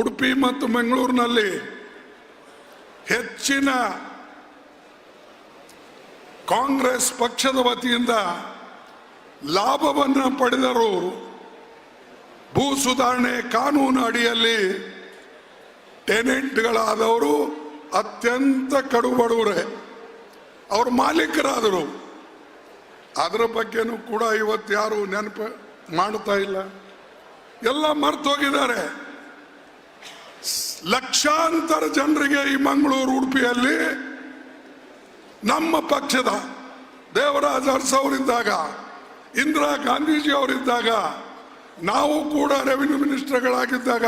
ಉಡುಪಿ ಮತ್ತು ಮಂಗಳೂರಿನಲ್ಲಿ ಹೆಚ್ಚಿನ ಕಾಂಗ್ರೆಸ್ ಪಕ್ಷದ ವತಿಯಿಂದ ಲಾಭವನ್ನು ಪಡೆದರು ಭೂ ಸುಧಾರಣೆ ಕಾನೂನು ಅಡಿಯಲ್ಲಿ ಟೆನೆಂಟ್ಗಳಾದವರು ಅತ್ಯಂತ ಕಡು ಬಡವರೇ ಅವರು ಮಾಲೀಕರಾದರು. ಅದರ ಬಗ್ಗೆನೂ ಕೂಡ ಇವತ್ತು ಯಾರು ನೆನಪು ಮಾಡ್ತಾ ಇಲ್ಲ. ಎಲ್ಲ ಮರ್ತು ಹೋಗಿದ್ದಾರೆ. ಲಕ್ಷಾಂತರ ಜನರಿಗೆ ಈ ಮಂಗಳೂರು ಉಡುಪಿಯಲ್ಲಿ ನಮ್ಮ ಪಕ್ಷದ ದೇವರಾಜ ಅರಸ್ ಅವರಿದ್ದಾಗ, ಇಂದಿರಾ ಗಾಂಧೀಜಿ ಅವರಿದ್ದಾಗ, ನಾವು ಕೂಡ ರೆವಿನ್ಯೂ ಮಿನಿಸ್ಟರ್ಗಳಾಗಿದ್ದಾಗ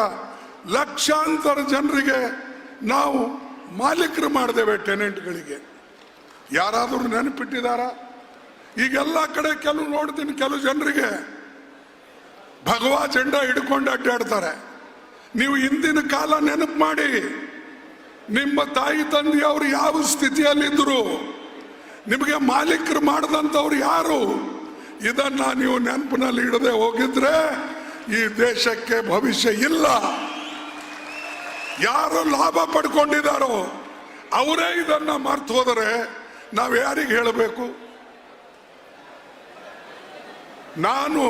ಲಕ್ಷಾಂತರ ಜನರಿಗೆ ನಾವು ಮಾಲೀಕರು ಮಾಡಿದ್ದೇವೆ ಟೆನೆಂಟ್ಗಳಿಗೆ. ಯಾರಾದರೂ ನೆನಪಿಟ್ಟಿದಾರ ಈಗೆಲ್ಲ ಕಡೆ ಕೆಲವು ನೋಡ್ತೀನಿ, ಕೆಲವು ಜನರಿಗೆ ಭಗವಾ ಜೆಂಡ ಹಿಡ್ಕೊಂಡು ಅಡ್ಡಾಡ್ತಾರೆ. ನೀವು ಹಿಂದಿನ ಕಾಲ ನೆನಪು ಮಾಡಿ, ನಿಮ್ಮ ತಾಯಿ ತಂದೆಯವರು ಯಾವ ಸ್ಥಿತಿಯಲ್ಲಿದ್ದರು, ನಿಮಗೆ ಮಾಲೀಕರು ಮಾಡಿದಂಥವ್ರು ಯಾರು, ಇದನ್ನ ನೀವು ನೆನಪಿನಲ್ಲಿ ಇಡದೆ ಹೋಗಿದ್ರೆ ಈ ದೇಶಕ್ಕೆ ಭವಿಷ್ಯ ಇಲ್ಲ. ಯಾರು ಲಾಭ ಪಡ್ಕೊಂಡಿದ್ದಾರೋ, ಅವರೇ ಇದನ್ನ ಮರ್ತು ಹೋದರೆ ನಾವು ಯಾರಿಗೆ ಹೇಳಬೇಕು? ನಾನು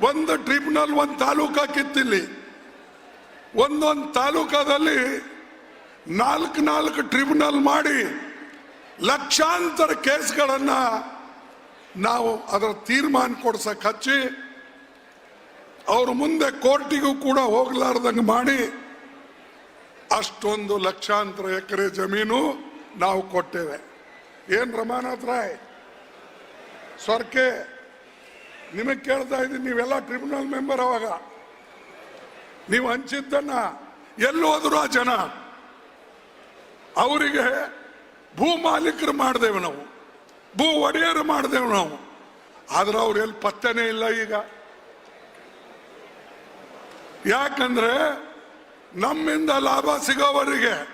ಒಂದು ಟ್ರಿಬ್ಯುನಲ್ ಒಂದು ತಾಲೂಕ ಕಿತ್ತಿಲ್ಲಿ ಒಂದೊಂದು ತಾಲೂಕದಲ್ಲಿ ನಾಲ್ಕು ನಾಲ್ಕು ಟ್ರಿಬ್ಯುನಲ್ ಮಾಡಿ ಲಕ್ಷಾಂತರ ಕೇಸ್ಗಳನ್ನ ನಾವು ಅದರ ತೀರ್ಮಾನ ಕೊಡ್ಸಕ್ ಹಚ್ಚಿ ಅವ್ರ ಮುಂದೆ ಕೋರ್ಟಿಗೂ ಕೂಡ ಹೋಗ್ಲಾರ್ದಂಗೆ ಮಾಡಿ ಅಷ್ಟೊಂದು ಲಕ್ಷಾಂತರ ಎಕರೆ ಜಮೀನು ನಾವು ಕೊಟ್ಟೇವೆ. ಏನ್ ರಮಾನಾಥ್ ರಾಯ್? ಸ್ವರ್ಕೆ, ನಿಮಗೆ ಕೇಳ್ತಾ ಇದ್ದೀನಿ, ನೀವೆಲ್ಲ ಟ್ರಿಬ್ಯುನಲ್ ಮೆಂಬರ್ ಅವಾಗ. ನೀವು ಹಂಚಿದ್ದನ್ನ ಎಲ್ಲಿ ಹೋದ್ರು ಆ ಜನ. ಅವರಿಗೆ ಭೂ ಮಾಲೀಕರು ಮಾಡಿದೆವು ನಾವು. ಭೂ ಒಡೆಯರು ಮಾಡಿದೆವು ನಾವು. ಆದ್ರೆ ಅವ್ರು ಎಲ್ಲಿ ಪತ್ತೆನೇ ಇಲ್ಲ ಈಗ. ಯಾಕಂದ್ರೆ ನಮ್ಮಿಂದ ಲಾಭ ಸಿಗೋವರಿಗೆ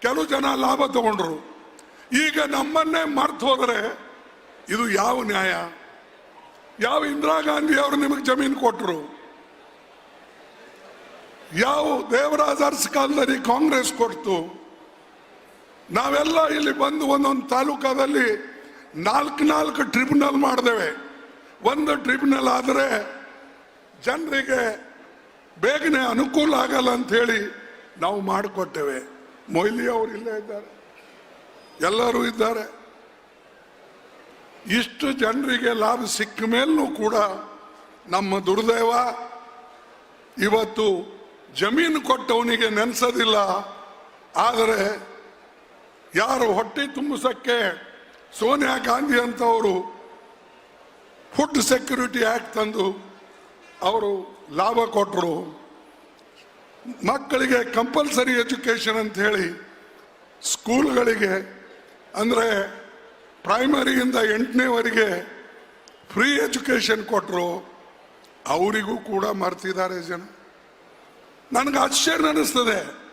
ಕೆಲವು ಜನ ಲಾಭ ತಗೊಂಡ್ರು. ಈಗ ನಮ್ಮನ್ನೇ ಮರ್ತು ಹೋದರೆ ಇದು ಯಾವ ನ್ಯಾಯ? ಯಾವ ಇಂದಿರಾ ಗಾಂಧಿ ಅವರು ನಿಮಗೆ ಜಮೀನು ಕೊಟ್ಟರು ಯಾವ ದೇವರಾಜ ಅರಸ್ ಕಾಲದಲ್ಲಿ ಕಾಂಗ್ರೆಸ್ ಕೊಡ್ತು? ನಾವೆಲ್ಲ ಇಲ್ಲಿ ಬಂದು ಒಂದೊಂದು ತಾಲೂಕಾದಲ್ಲಿ ನಾಲ್ಕು ನಾಲ್ಕು ಟ್ರಿಬ್ಯುನಲ್ ಮಾಡ್ದೇವೆ. ಒಂದು ಟ್ರಿಬ್ಯುನಲ್ ಆದರೆ ಜನರಿಗೆ ಬೇಗನೆ ಅನುಕೂಲ ಆಗಲ್ಲ ಅಂತ ಹೇಳಿ ನಾವು ಮಾಡಿಕೊಟ್ಟೇವೆ. ಮೊಯ್ಲಿ ಅವರು ಇಲ್ಲೇ ಇದ್ದಾರೆ. ಎಲ್ಲರೂ ಇದ್ದಾರೆ. ಇಷ್ಟು ಜನರಿಗೆ ಲಾಭ ಸಿಕ್ಕ ಮೇಲೂ ಕೂಡ ನಮ್ಮ ದುರ್ದೈವ ಇವತ್ತು ಜಮೀನು ಕೊಟ್ಟವನಿಗೆ ನೆನೆಸೋದಿಲ್ಲ. ಆದರೆ ಯಾರು ಹೊಟ್ಟೆ ತುಂಬಿಸಕ್ಕೆ ಸೋನಿಯಾ ಗಾಂಧಿ ಅಂತವರು ಫುಡ್ ಸೆಕ್ಯೂರಿಟಿ ಆ್ಯಕ್ಟ್ ತಂದು ಅವರು ಲಾಭ ಕೊಟ್ಟರು ಮಕ್ಕಳಿಗೆ ಕಂಪಲ್ಸರಿ ಎಜುಕೇಷನ್ ಅಂತ ಹೇಳಿ ಸ್ಕೂಲ್ಗಳಿಗೆ, ಅಂದರೆ ಪ್ರೈಮರಿಯಿಂದ ಎಂಟನೇವರೆಗೆ ಫ್ರೀ ಎಜುಕೇಷನ್ ಕೊಟ್ಟರು ಅವರಿಗೂ ಕೂಡ ಮರ್ತಿದ್ದಾರೆ ಜನ. ನನಗೆ ಆಶ್ಚರ್ಯ ಅನ್ನಿಸ್ತದೆ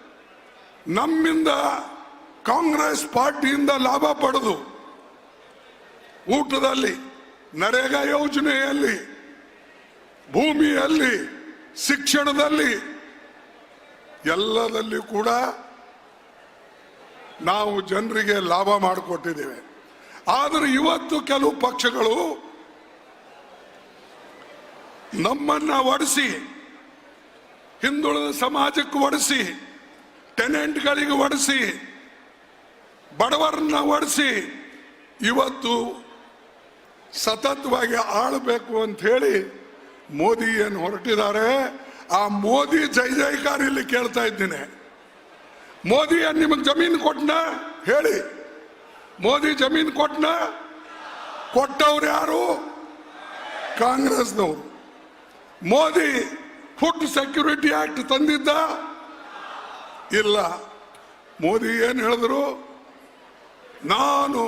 ನಮ್ಮಿಂದ ಕಾಂಗ್ರೆಸ್ ಪಾರ್ಟಿಯಿಂದ ಲಾಭ ಪಡೆದು ಊಟದಲ್ಲಿ, ನರೇಗಾ ಯೋಜನೆಯಲ್ಲಿ, ಭೂಮಿಯಲ್ಲಿ, ಶಿಕ್ಷಣದಲ್ಲಿ, ಎಲ್ಲದಲ್ಲಿ ಕೂಡ ನಾವು ಜನರಿಗೆ ಲಾಭ ಮಾಡಿಕೊಟ್ಟಿದ್ದೇವೆ. ಆದರೆ ಇವತ್ತು ಕೆಲವು ಪಕ್ಷಗಳು ನಮ್ಮನ್ನ ಒಡಿಸಿ ಹಿಂದುಳಿದ ಸಮಾಜಕ್ಕೆ ಒಡಿಸಿ ಟೆನೆಂಟ್ಗಳಿಗೆ ಒಡಿಸಿ, ಬಡವರನ್ನ ಒಡಿಸಿ, ಇವತ್ತು ಸತತವಾಗಿ ಆಳಬೇಕು ಅಂತ ಹೇಳಿ ಮೋದಿ ಏನು ಹೊರಟಿದ್ದಾರೆ? ಆ ಮೋದಿ ಜೈ ಜೈಕಾರ ಇಲ್ಲಿ ಕೇಳ್ತಾ ಇದ್ದೀನಿ. ಮೋದಿ ನಿಮಗೆ ಜಮೀನು ಕೊಟ್ಟನ ಹೇಳಿ. ಮೋದಿ ಜಮೀನು ಕೊಟ್ಟನ ಕೊಟ್ಟವ್ರು ಯಾರು? ಕಾಂಗ್ರೆಸ್ನವರು. ಮೋದಿ ಫುಡ್ ಸೆಕ್ಯೂರಿಟಿ ಆಕ್ಟ್ ತಂದಿದ್ದ ಇಲ್ಲ ಮೋದಿ ಏನ್ ಹೇಳಿದ್ರು ನಾನು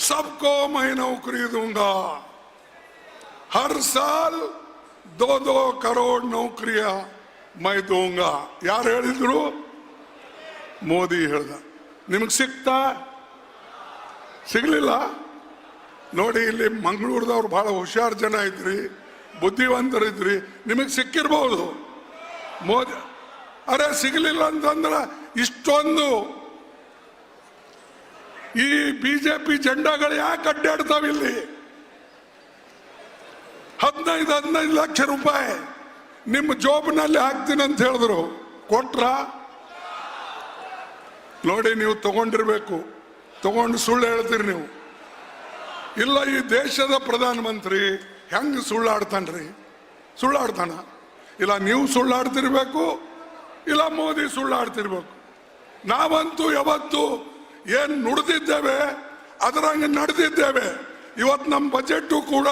सबको मैं नौकरी दूंगा हर साल दो दो करोड़ नौकरियां मैं दूंगा ಯಾರು ಹೇಳಿದ್ರು ಮೋದಿ ಹೇಳ್ದ ನಿಮಗೆ ಸಿಕ್ತಾ ಸಿಗ್ಲಿಲ್ಲ ನೋಡಿ ಇಲ್ಲಿ ಮಂಗಳೂರದವ್ರು ಬಹಳ ಹುಷಾರ್ ಜನ ಇದ್ರಿ ಬುದ್ಧಿವಂತರಿದ್ರಿ, ನಿಮಗೆ ಸಿಕ್ಕಿರ್ಬೋದು. ಮೋದಿ, ಅರೆ ಸಿಗಲಿಲ್ಲ ಅಂತಂದ್ರೆ ಇಷ್ಟೊಂದು. ಈ ಬಿಜೆಪಿ ಜೆಂಡಾಗಳು ಯಾಕೆ ಅಡ್ಡಾಡ್ತಾವ ಇಲ್ಲಿ? ಹದಿನೈದು ಹದಿನೈದು ಲಕ್ಷ ರೂಪಾಯಿ ನಿಮ್ಮ ಜೋಬ್ನಲ್ಲಿ ಹಾಕ್ತೀನಿ ಅಂತ ಹೇಳಿದ್ರು. ಕೊಟ್ರ? ನೋಡಿ, ನೀವು ತಗೊಂಡಿರ್ಬೇಕು. ತಗೊಂಡು ಸುಳ್ಳು ಹೇಳ್ತೀರಿ ನೀವು. ಇಲ್ಲ, ಈ ದೇಶದ ಪ್ರಧಾನಮಂತ್ರಿ ಹೆಂಗ್ ಸುಳ್ಳಾಡ್ತಾನ್ರಿ? ಸುಳ್ಳಾಡ್ತಾನ? ಇಲ್ಲ ನೀವು ಸುಳ್ಳಾಡ್ತಿರ್ಬೇಕು, ಇಲ್ಲ ಮೋದಿ ಸುಳ್ಳಾಡ್ತಿರ್ಬೇಕು. ನಾವಂತೂ ಯಾವತ್ತು ಏನು ನುಡಿದಿದ್ದೇವೆ, ಅದರಂಗೆ ನಡೆದಿದ್ದೇವೆ. ಇವತ್ತು ನಮ್ಮ ಬಜೆಟ್ಟು ಕೂಡ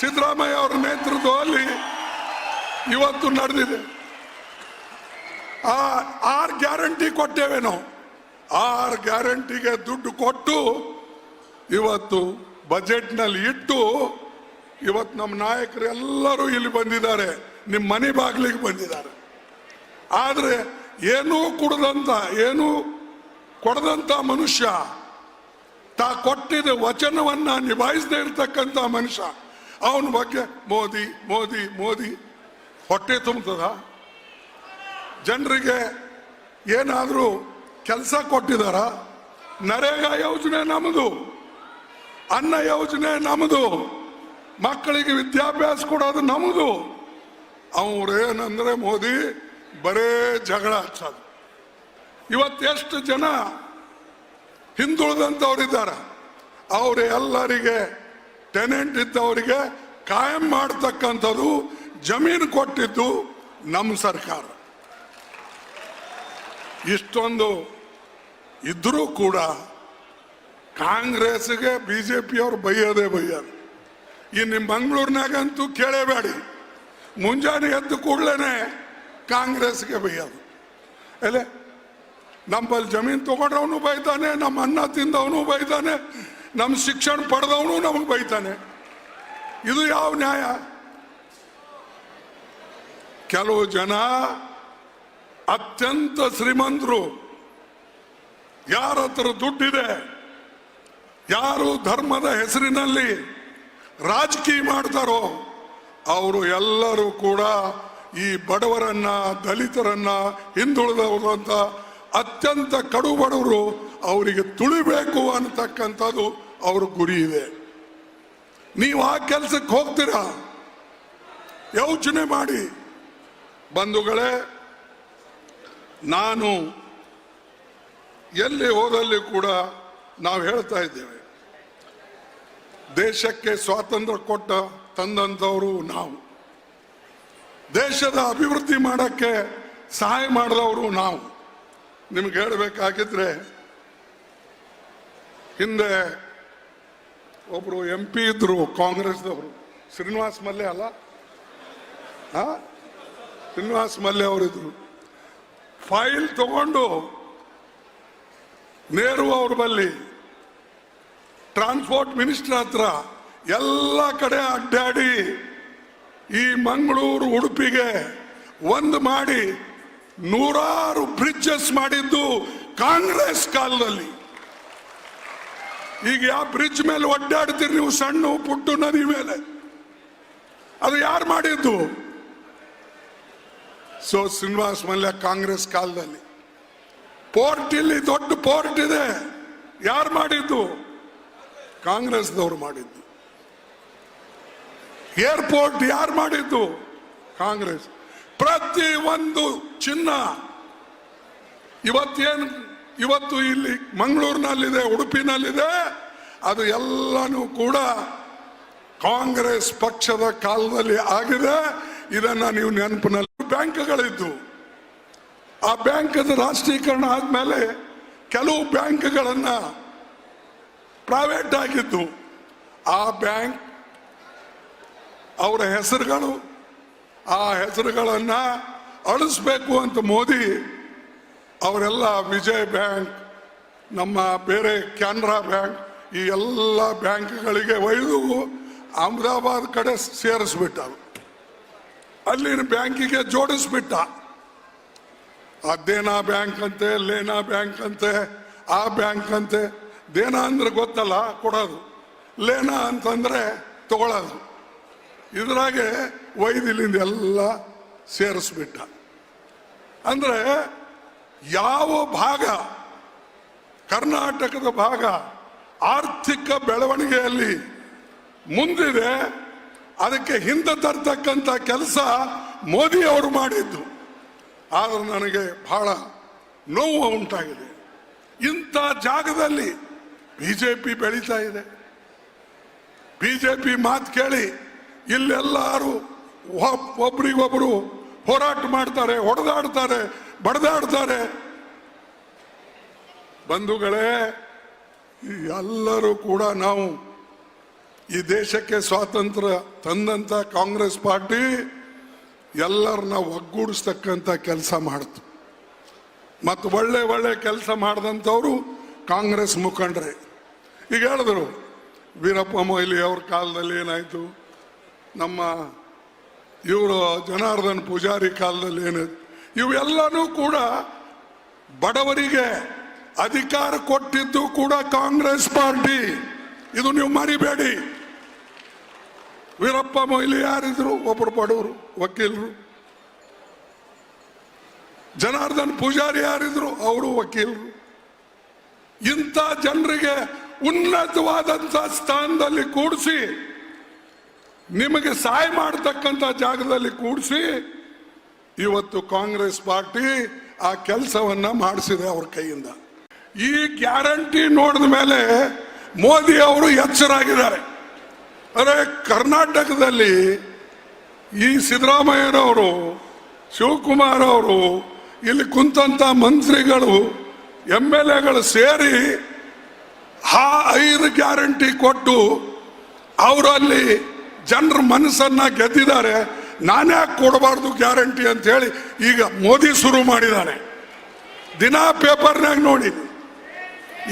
ಸಿದ್ದರಾಮಯ್ಯ ಅವರ ನೇತೃತ್ವದಲ್ಲಿ ಇವತ್ತು ನಡೆದಿದೆ. ಆ, ಆರ್ ಗ್ಯಾರಂಟಿ ಕೊಟ್ಟೇವೆ ನಾವು ಆರ್ ಗ್ಯಾರಂಟಿಗೆ ದುಡ್ಡು ಕೊಟ್ಟು ಇವತ್ತು ಬಜೆಟ್ನಲ್ಲಿ ಇಟ್ಟು ಇವತ್ತು ನಮ್ಮ ನಾಯಕರು ಎಲ್ಲರೂ ಇಲ್ಲಿ ಬಂದಿದ್ದಾರೆ. ನಿಮ್ಮ ಮನೆ ಬಾಗಿಲಿಗೆ ಬಂದಿದ್ದಾರೆ. ಆದರೆ ಏನೂ ಕುಡದಂತ, ಏನೂ ಕೊಡದಂತ ಮನುಷ್ಯ, ತಾ ಕೊಟ್ಟಿದ ವಚನವನ್ನ ನಿಭಾಯಿಸದೇ ಇರ್ತಕ್ಕಂಥ ಮನುಷ್ಯ, ಅವನ ಬಗ್ಗೆ ಮೋದಿ ಮೋದಿ ಮೋದಿ, ಹೊಟ್ಟೆ ತುಂಬುತ್ತದ ಜನರಿಗೆ ಏನಾದರೂ ಕೆಲಸ ಕೊಟ್ಟಿದಾರ? ನರೇಗಾ ಯೋಜನೆ ನಮ್ಮದು ಅನ್ನ ಯೋಜನೆ ನಮ್ಮದು ಮಕ್ಕಳಿಗೆ ವಿದ್ಯಾಭ್ಯಾಸ ಕೊಡೋದು ನಮ್ಮದು ಅವ್ರೇನಂದ್ರೆ ಮೋದಿ, ಬರೇ ಜಗಳ ಹಚ್ಚೋದು. ಇವತ್ತೆಷ್ಟು ಜನ ಹಿಂದುಳಿದಂಥವ್ರಿದ್ದಾರೆ ಅವ್ರ ಎಲ್ಲರಿಗೆ ಟೆನೆಂಟ್ ಇದ್ದವರಿಗೆ ಕಾಯಂ ಮಾಡ್ತಕ್ಕಂಥದ್ದು ಜಮೀನು ಕೊಟ್ಟಿದ್ದು ನಮ್ಮ ಸರ್ಕಾರ. ಇಷ್ಟೊಂದು ಇದ್ರೂ ಕೂಡ ಕಾಂಗ್ರೆಸ್ಗೆ ಪಿಯವ್ರು ಬೈಯೋದೇ ಬೈಯೋದು ನಿಮ್ಮ ಮಂಗಳೂರಿನಾಗಂತೂ ಕೇಳೇಬೇಡಿ. ಮುಂಜಾನೆ ಎದ್ದು ಕೂಡಲೇ ಕಾಂಗ್ರೆಸ್ಗೆ ಬೈಯೋದು. ಅಲ್ಲೇ ನಮ್ಮಲ್ಲಿ ಜಮೀನು ತಗೊಂಡವನು ಬೈತಾನೆ, ನಮ್ಮ ಅನ್ನ ತಿಂದವನು ಬೈತಾನೆ, ನಮ್ಮ ಶಿಕ್ಷಣ ಪಡೆದವನು ನಮಗೆ ಬೈತಾನೆ. ಇದು ಯಾವ ನ್ಯಾಯ? ಕೆಲವು ಜನ ಅತ್ಯಂತ ಶ್ರೀಮಂತರು, ಯಾರ ಹತ್ರ ದುಡ್ಡಿದೆ, ಯಾರು ಧರ್ಮದ ಹೆಸರಿನಲ್ಲಿ ರಾಜಕೀಯ ಮಾಡ್ತಾರೋ, ಅವರು ಎಲ್ಲರೂ ಕೂಡ ಈ ಬಡವರನ್ನ, ದಲಿತರನ್ನ ಹಿಂದುಳಿದವರು ಅಂತ ಅತ್ಯಂತ ಕಡು ಬಡವರು ಅವರಿಗೆ ತುಳಿಬೇಕು ಅನ್ನತಕ್ಕಂಥದ್ದು ಅವ್ರ ಗುರಿ ಇದೆ. ನೀವು ಆ ಕೆಲಸಕ್ಕೆ ಹೋಗ್ತೀರಾ? ಯೋಚನೆ ಮಾಡಿ. ಬಂಧುಗಳೇ, ನಾನು ಎಲ್ಲಿ ಹೋದಲ್ಲಿ ಕೂಡ ನಾವು ಹೇಳ್ತಾ ಇದ್ದೇವೆ. ದೇಶಕ್ಕೆ ಸ್ವಾತಂತ್ರ್ಯ ಕೊಟ್ಟ ತಂದಂಥವರು ನಾವು. ದೇಶದ ಅಭಿವೃದ್ಧಿ ಮಾಡೋಕ್ಕೆ ಸಹಾಯ ಮಾಡಿದವರು ನಾವು. ನಿಮ್ಗೆ ಹೇಳಬೇಕಾಗಿದ್ರೆ, ಹಿಂದೆ ಒಬ್ರು ಎಂ ಪಿ ಇದ್ರು ಕಾಂಗ್ರೆಸ್ದವರು ಶ್ರೀನಿವಾಸ್ ಮಲ್ಯ ಅಲ್ಲ? ಶ್ರೀನಿವಾಸ್ ಮಲ್ಯ ಅವರಿದ್ರು. ಫೈಲ್ ತಗೊಂಡು ನೇರು ಅವ್ರ ಬಲ್ಲಿ ಟ್ರಾನ್ಸ್ಪೋರ್ಟ್ ಮಿನಿಸ್ಟರ್ ಹತ್ರ ಎಲ್ಲ ಕಡೆ ಅಡ್ಡಾಡಿ ಈ ಮಂಗಳೂರು ಉಡುಪಿಗೆ ಒಂದು ಮಾಡಿ ನೂರಾರು ಬ್ರಿಡ್ಜಸ್ ಮಾಡಿದ್ದು ಕಾಂಗ್ರೆಸ್ ಕಾಲದಲ್ಲಿ. ಈಗ ಯಾವ ಬ್ರಿಡ್ಜ್ ಮೇಲೆ ಒಡ್ಡಾಡ್ತೀರಿ ನೀವು ಸಣ್ಣ ಪುಟ್ಟು ನದಿ ಮೇಲೆ? ಅದು ಯಾರು ಮಾಡಿದ್ದು? ಸೊ ಶ್ರೀನಿವಾಸ್ ಮಲ್ಯ ಕಾಂಗ್ರೆಸ್ ಕಾಲದಲ್ಲಿ. ಪೋರ್ಟ್ ಇಲ್ಲಿ ದೊಡ್ಡ ಪೋರ್ಟ್ ಇದೆ. ಯಾರು ಮಾಡಿದ್ದು? ಕಾಂಗ್ರೆಸ್ದವ್ರು ಮಾಡಿದ್ದು. ಏರ್ಪೋರ್ಟ್ ಯಾರು ಮಾಡಿದ್ದು? ಕಾಂಗ್ರೆಸ್. ಪ್ರತಿ ಒಂದು ಚಿನ್ನ ಇವತ್ತೇನು, ಇವತ್ತು ಇಲ್ಲಿ ಮಂಗಳೂರಿನಲ್ಲಿದೆ, ಉಡುಪಿನಲ್ಲಿದೆ, ಅದು ಎಲ್ಲನೂ ಕೂಡ ಕಾಂಗ್ರೆಸ್ ಪಕ್ಷದ ಕಾಲದಲ್ಲಿ ಆಗಿದೆ. ಇದನ್ನ ನೀವು ನೆನಪಿನಲ್ಲಿ ಬ್ಯಾಂಕ್ಗಳಿದ್ದು. ಆ ಬ್ಯಾಂಕದ ರಾಷ್ಟ್ರೀಕರಣ ಆದ್ಮೇಲೆ ಕೆಲವು ಬ್ಯಾಂಕ್ಗಳನ್ನ ಪ್ರೈವೇಟ್ ಆಗಿದ್ದು ಆ ಬ್ಯಾಂಕ್ ಅವರ ಹೆಸರುಗಳು, ಆ ಹೆಸರುಗಳನ್ನ ಅಳಿಸ್ಬೇಕು ಅಂತ ಮೋದಿ ಅವರೆಲ್ಲ ವಿಜಯ್ ಬ್ಯಾಂಕ್, ನಮ್ಮ ಬೇರೆ ಕೆನರಾ ಬ್ಯಾಂಕ್, ಈ ಎಲ್ಲ ಬ್ಯಾಂಕ್ಗಳಿಗೆ ಒಯ್ದು ಅಹಮದಾಬಾದ್ ಕಡೆ ಸೇರಿಸ್ಬಿಟ್ಟರು. ಅಲ್ಲಿನ ಬ್ಯಾಂಕಿಗೆ ಜೋಡಿಸ್ಬಿಟ್ಟ. ಅದೇನಾ ದೇನಾ ಬ್ಯಾಂಕ್ ಅಂತೆ, ಲೇನಾ ಬ್ಯಾಂಕ್ ಅಂತೆ, ಆ ಬ್ಯಾಂಕ್ ಅಂತೆ ದೇನಾ ಅಂದ್ರೆ ಗೊತ್ತಲ್ಲ, ಕೊಡೋದು. ಲೇನಾ ಅಂತಂದ್ರೆ ತಗೊಳ್ಳೋದು ಇದ್ರಾಗೆ ವೈದ್ಯಲಿಂದ ಎಲ್ಲ ಸೇರಿಸ್ಬಿಟ್ಟ. ಅಂದ್ರೆ ಯಾವ ಭಾಗ, ಕರ್ನಾಟಕದ ಭಾಗ ಆರ್ಥಿಕ ಬೆಳವಣಿಗೆಯಲ್ಲಿ ಮುಂದಿದೆ, ಅದಕ್ಕೆ ಹಿಂದೆ ತರ್ತಕ್ಕಂಥ ಕೆಲಸ ಮೋದಿ ಅವರು ಮಾಡಿದ್ದು. ಆದರೆ ನನಗೆ ಬಹಳ ನೋವು ಉಂಟಾಗಿದೆ. ಇಂಥ ಜಾಗದಲ್ಲಿ ಬಿಜೆಪಿ ಬೆಳೀತಾ ಇದೆ. ಬಿಜೆಪಿ ಮಾತು ಕೇಳಿ ಇಲ್ಲೆಲ್ಲರೂ ಒಬ್- ಒಬ್ರಿಗೊಬ್ರು ಹೋರಾಟ ಮಾಡ್ತಾರೆ, ಹೊಡೆದಾಡ್ತಾರೆ, ಬಡದಾಡ್ತಾರೆ. ಬಂಧುಗಳೇ, ಎಲ್ಲರೂ ಕೂಡ ನಾವು ಈ ದೇಶಕ್ಕೆ ಸ್ವಾತಂತ್ರ್ಯ ತಂದಂತ ಕಾಂಗ್ರೆಸ್ ಪಾರ್ಟಿ ಎಲ್ಲರನ್ನ ಒಗ್ಗೂಡಿಸ್ತಕ್ಕಂಥ ಕೆಲಸ ಮಾಡ್ತು. ಮತ್ತು ಒಳ್ಳೆ ಒಳ್ಳೆ ಕೆಲಸ ಮಾಡಿದಂಥವ್ರು ಕಾಂಗ್ರೆಸ್ ಮುಖಂಡರೇ. ಈಗ ಹೇಳಿದ್ರು, ವೀರಪ್ಪ ಮೊಯ್ಲಿ ಅವ್ರ ಕಾಲದಲ್ಲಿ ಏನಾಯ್ತು? ನಮ್ಮ ಇವರು ಜನಾರ್ದನ್ ಪೂಜಾರಿ ಕಾಲದಲ್ಲಿ ಏನಾಯ್ತು? ಇವೆಲ್ಲನೂ ಕೂಡ ಬಡವರಿಗೆ ಅಧಿಕಾರ ಕೊಟ್ಟಿದ್ದು ಕೂಡ ಕಾಂಗ್ರೆಸ್ ಪಾರ್ಟಿ. ಇದು ನೀವು ಮರಿಬೇಡಿ. ವೀರಪ್ಪ ಮೊಯ್ಲಿ ಯಾರಿದ್ರು? ಒಬ್ಬರು ಬಡವರು, ವಕೀಲರು. ಜನಾರ್ದನ್ ಪೂಜಾರಿ ಯಾರಿದ್ರು? ಅವರು ವಕೀಲರು. ಇಂಥ ಜನರಿಗೆ ಉನ್ನತವಾದಂಥ ಸ್ಥಾನದಲ್ಲಿ ಕೂಡಿಸಿ, ನಿಮಗೆ ಸಹಾಯ ಮಾಡತಕ್ಕಂತ ಜಾಗದಲ್ಲಿ ಕೂಡಿಸಿ, ಇವತ್ತು ಕಾಂಗ್ರೆಸ್ ಪಾರ್ಟಿ ಆ ಕೆಲಸವನ್ನ ಮಾಡಿಸಿದೆ ಅವ್ರ ಕೈಯಿಂದ. ಈ ಗ್ಯಾರಂಟಿ ನೋಡಿದ ಮೇಲೆ ಮೋದಿ ಅವರು ಎಚ್ಚರಾಗಿದ್ದಾರೆ. ಅರೆ, ಕರ್ನಾಟಕದಲ್ಲಿ ಈ ಸಿದ್ದರಾಮಯ್ಯನವರು, ಶಿವಕುಮಾರ್ ಅವರು, ಇಲ್ಲಿ ಕುಂತಂತ ಮಂತ್ರಿಗಳು ಎಂ ಎಲ್ ಎಗಳು ಸೇರಿ ಆ ಐದು ಗ್ಯಾರಂಟಿ ಕೊಟ್ಟು ಅವರಲ್ಲಿ ಜನರ ಮನಸ್ಸನ್ನ ಗೆದ್ದಿದ್ದಾರೆ. ನಾನೇ ಕೊಡಬಾರ್ದು ಗ್ಯಾರಂಟಿ ಅಂತ ಹೇಳಿ ಈಗ ಮೋದಿ ಶುರು ಮಾಡಿದ್ದಾನೆ ದಿನಾ ಪೇಪರ್ನಾಗ ನೋಡಿ.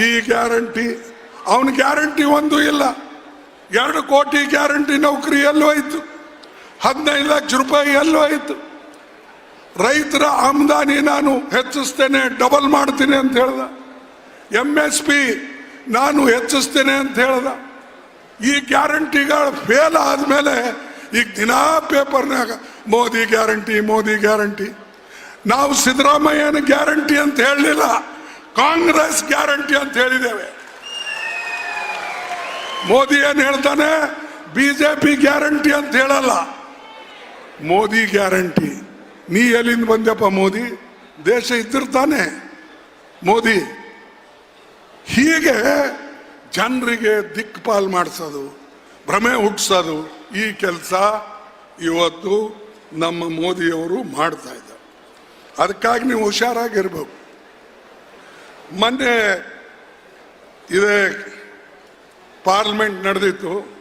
ಈ ಗ್ಯಾರಂಟಿ, ಅವನ ಗ್ಯಾರಂಟಿ ಒಂದು ಇಲ್ಲ. ಎರಡು ಕೋಟಿ ಗ್ಯಾರಂಟಿ ನೌಕರಿ ಎಲ್ಲೋ ಆಯ್ತು. ಹದಿನೈದು ಲಕ್ಷ ರೂಪಾಯಿ ಎಲ್ಲೋ ಆಯ್ತು. ರೈತರ ಆಮದಾನಿ ನಾನು ಹೆಚ್ಚಿಸ್ತೇನೆ, ಡಬಲ್ ಮಾಡ್ತೀನಿ ಅಂತ ಹೇಳ್ದ. ಎಂ ಎಸ್ ಪಿ ನಾನು ಹೆಚ್ಚಿಸ್ತೇನೆ ಅಂತ ಹೇಳ್ದ. ಈ ಗ್ಯಾರಂಟಿಗಳು ಫೇಲ್ ಆದ್ಮೇಲೆ ಈಗ ದಿನಾ ಪೇಪರ್ನಾಗ ಮೋದಿ ಗ್ಯಾರಂಟಿ ಮೋದಿ ಗ್ಯಾರಂಟಿ ನಾವು ಸಿದ್ದರಾಮಯ್ಯನ ಗ್ಯಾರಂಟಿ ಅಂತ ಹೇಳಲಿಲ್ಲ, ಕಾಂಗ್ರೆಸ್ ಗ್ಯಾರಂಟಿ ಅಂತ ಹೇಳಿದ್ದೇವೆ. ಮೋದಿ ಏನು ಹೇಳ್ತಾನೆ? ಬಿಜೆಪಿ ಗ್ಯಾರಂಟಿ ಅಂತ ಹೇಳಲ್ಲ. ಮೋದಿ ಗ್ಯಾರಂಟಿ ನೀ ಎಲ್ಲಿಂದ ಬಂದ್ಯಪ್ಪ ಮೋದಿ? ದೇಶ ಇದ್ದಿರ್ತಾನೆ. ಮೋದಿ ಹೀಗೆ ಜನರಿಗೆ ದಿಕ್ಪಾಲ್ ಮಾಡಿಸೋದು, ಭ್ರಮೆ ಹುಟ್ಟಿಸೋದು ಈ ಕೆಲಸ ಇವತ್ತು ನಮ್ಮ ಮೋದಿಯವರು ಮಾಡ್ತಾ ಇದ್ದಾರೆ. ಅದಕ್ಕಾಗಿ ನೀವು ಹುಷಾರಾಗಿರ್ಬೇಕು. ಮೊನ್ನೆ ಇದೇ ಪಾರ್ಲಿಮೆಂಟ್ ನಡೆದಿತ್ತು.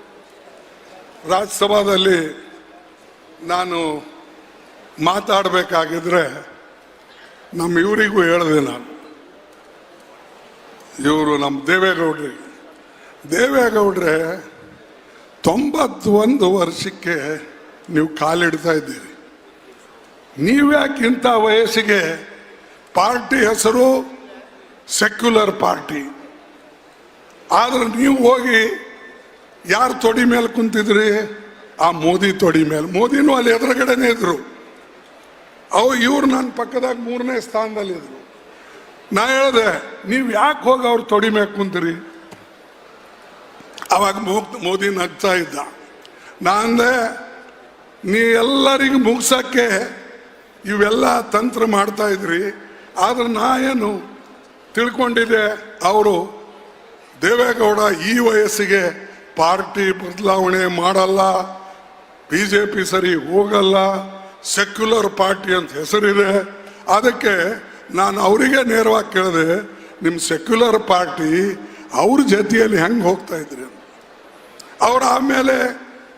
ರಾಜ್ಯಸಭಾದಲ್ಲಿ ನಾನು ಮಾತಾಡಬೇಕಾಗಿದ್ರೆ ನಮ್ಮ ಇವರಿಗೂ ಹೇಳಿದೆ ನಾನು. ಇವರು ನಮ್ಮ ದೇವೇಗೌಡ್ರಿ. ದೇವೇಗೌಡ್ರೆ ತೊಂಬತ್ತೊಂದು ವರ್ಷಕ್ಕೆ ನೀವು ಕಾಲಿಡ್ತಾ ಇದ್ದೀರಿ. ನೀವ್ಯಾಕಿಂತ ವಯಸ್ಸಿಗೆ ಪಾರ್ಟಿ ಹೆಸರು ಸೆಕ್ಯುಲರ್ ಪಾರ್ಟಿ. ಆದ್ರೆ ನೀವು ಹೋಗಿ ಯಾರ ತೊಡಿ ಮೇಲೆ ಕುಂತಿದ್ರಿ? ಆ ಮೋದಿ ತೊಡಿ ಮೇಲೆ. ಮೋದಿನೂ ಅಲ್ಲಿ ಎದುರುಗಡೆನೇ ಇದ್ರು. ಅವು ಇವ್ರು ನನ್ನ ಪಕ್ಕದಾಗ ಮೂರನೇ ಸ್ಥಾನದಲ್ಲಿದ್ರು. ನಾ ಹೇಳಿದೆ, ನೀವು ಯಾಕೆ ಹೋಗಿ ಅವ್ರು ತೊಡಿಬೇಕು ಅಂತೀರಿ ಅವಾಗ ಮೋದಿ ನಗ್ತಾ ಇದ್ದ. ನಾ ಅಂದೆ, ನೀ ಎಲ್ಲರಿಗೂ ಮುಗಿಸೋಕ್ಕೆ ಇವೆಲ್ಲ ತಂತ್ರ ಮಾಡ್ತಾ ಇದ್ರಿ. ಆದ್ರೆ ನಾ ಏನು ತಿಳ್ಕೊಂಡಿದ್ದೆ, ಅವರು ದೇವೇಗೌಡ ಈ ವಯಸ್ಸಿಗೆ ಪಾರ್ಟಿ ಬದಲಾವಣೆ ಮಾಡಲ್ಲ ಬಿ ಜೆ ಪಿ ಸರಿ ಹೋಗಲ್ಲ, ಸೆಕ್ಯುಲರ್ ಪಾರ್ಟಿ ಅಂತ ಹೆಸರಿದೆ. ಅದಕ್ಕೆ ನಾನು ಅವರಿಗೆ ನೇರವಾಗಿ ಕೇಳಿದೆ ನಿಮ್ಮ ಸೆಕ್ಯುಲರ್ ಪಾರ್ಟಿ ಅವ್ರ ಜೊತೆಯಲ್ಲಿ ಹೆಂಗೆ ಹೋಗ್ತಾ ಇದ್ರಿ ಅವ್ರು ಆಮೇಲೆ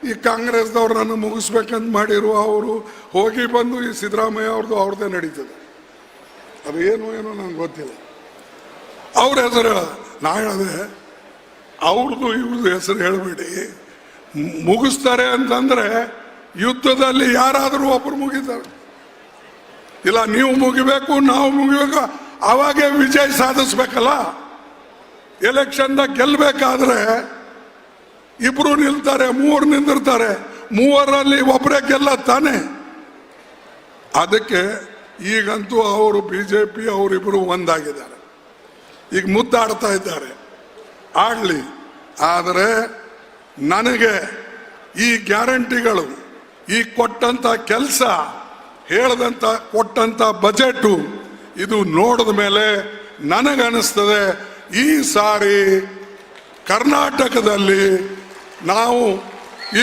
ಈ ಕಾಂಗ್ರೆಸ್ದವ್ರನ್ನ ಮುಗಿಸ್ಬೇಕಂತ ಮಾಡಿರು ಅವರು ಹೋಗಿ ಬಂದು ಈ ಸಿದ್ದರಾಮಯ್ಯ ಅವ್ರದ್ದು ಅವ್ರದ್ದೇ ನಡೀತದೆ. ಅದು ಏನು ಏನೋ ನಂಗೆ ಗೊತ್ತಿಲ್ಲ. ಅವ್ರ ಹೆಸರು ನಾ ಹೇಳಿದೆ ಅವ್ರದ್ದು ಇವ್ರದ್ದು ಹೆಸರು ಹೇಳಬೇಡಿ. ಮುಗಿಸ್ತಾರೆ ಅಂತಂದರೆ ಯುದ್ಧದಲ್ಲಿ ಯಾರಾದರೂ ಒಬ್ಬರು ಮುಗಿತಾರೆ. ಇಲ್ಲ, ನೀವು ಮುಗಿಬೇಕು, ನಾವು ಮುಗಿಬೇಕು. ಅವಾಗೇ ವಿಜಯ ಸಾಧಿಸ್ಬೇಕಲ್ಲ? ಎಲೆಕ್ಷನ್ದಾಗ ಗೆಲ್ಲಬೇಕಾದ್ರೆ ಇಬ್ರು ನಿಲ್ತಾರೆ ಮೂವರು ನಿಂದಿರ್ತಾರೆ. ಮೂವರಲ್ಲಿ ಒಬ್ಬರೇ ಗೆಲ್ಲ ತಾನೆ. ಅದಕ್ಕೆ ಈಗಂತೂ ಅವರು ಬಿ ಜೆ ಪಿ ಒಂದಾಗಿದ್ದಾರೆ. ಈಗ ಮುದ್ದಾಡ್ತಾ ಇದ್ದಾರೆ. ಆಡಲಿ ಆದರೆ ನನಗೆ ಈ ಗ್ಯಾರಂಟಿಗಳು, ಈ ಕೊಟ್ಟಂತ ಕೆಲಸ ಹೇಳದಂತ, ಕೊಟ್ಟಂತ ಬಜೆಟು ಇದು ನೋಡಿದ ಮೇಲೆ ನನಗನ್ನಿಸ್ತದೆ, ಈ ಸಾರಿ ಕರ್ನಾಟಕದಲ್ಲಿ ನಾವು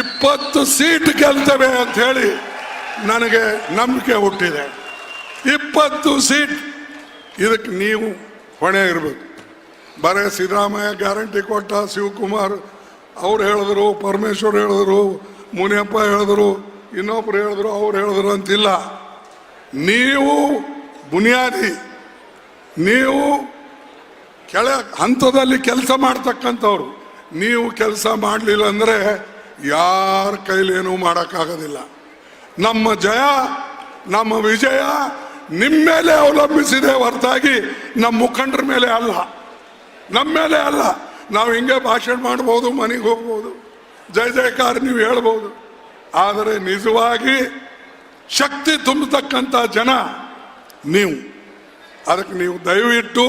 ಇಪ್ಪತ್ತು ಸೀಟ್ ಗೆಲ್ತೇವೆ ಅಂತ ಹೇಳಿ ನನಗೆ ನಂಬಿಕೆ ಹುಟ್ಟಿದೆ. ಇಪ್ಪತ್ತು ಸೀಟ್, ಇದಕ್ಕೆ ನೀವು ಹೊಣೆ ಇರಬೇಕು. ಬರೇ ಸಿದ್ದರಾಮಯ್ಯ ಗ್ಯಾರಂಟಿ ಕೊಟ್ಟ ಶಿವಕುಮಾರ್ ಅವ್ರು ಹೇಳಿದ್ರು, ಪರಮೇಶ್ವರ್ ಹೇಳಿದ್ರು, ಮುನಿಯಪ್ಪ ಹೇಳಿದ್ರು ಇನ್ನೊಬ್ರು ಹೇಳಿದ್ರು, ಅವ್ರು ಹೇಳಿದ್ರು ಅಂತಿಲ್ಲ. ನೀವು ಬುನಿಯಾದಿ, ನೀವು ಕೆಳ ಹಂತದಲ್ಲಿ ಕೆಲಸ ಮಾಡ್ತಕ್ಕಂಥವ್ರು, ನೀವು ಕೆಲಸ ಮಾಡಲಿಲ್ಲ ಅಂದರೆ ಯಾರ ಕೈಲೇನೂ ಮಾಡೋಕ್ಕಾಗೋದಿಲ್ಲ. ನಮ್ಮ ಜಯ, ನಮ್ಮ ವಿಜಯ ನಿಮ್ಮ ಮೇಲೆ ಅವಲಂಬಿಸಿದೆ ಹೊರತಾಗಿ ನಮ್ಮ ಮುಖಂಡರ ಮೇಲೆ ಅಲ್ಲ. ನಮ್ಮ ಮೇಲೆ ಅಲ್ಲ. ನಾವು ಹಿಂಗೆ ಭಾಷಣ ಮಾಡ್ಬೋದು, ಮನೆಗೆ ಹೋಗ್ಬೋದು. ಜಯ ಜಯಕಾರ, ನೀವು ಹೇಳ್ಬೋದು. ಆದರೆ ನಿಜವಾಗಿ ಶಕ್ತಿ ತುಂಬತಕ್ಕಂಥ ಜನ ನೀವು. ಅದಕ್ಕೆ ನೀವು ದಯವಿಟ್ಟು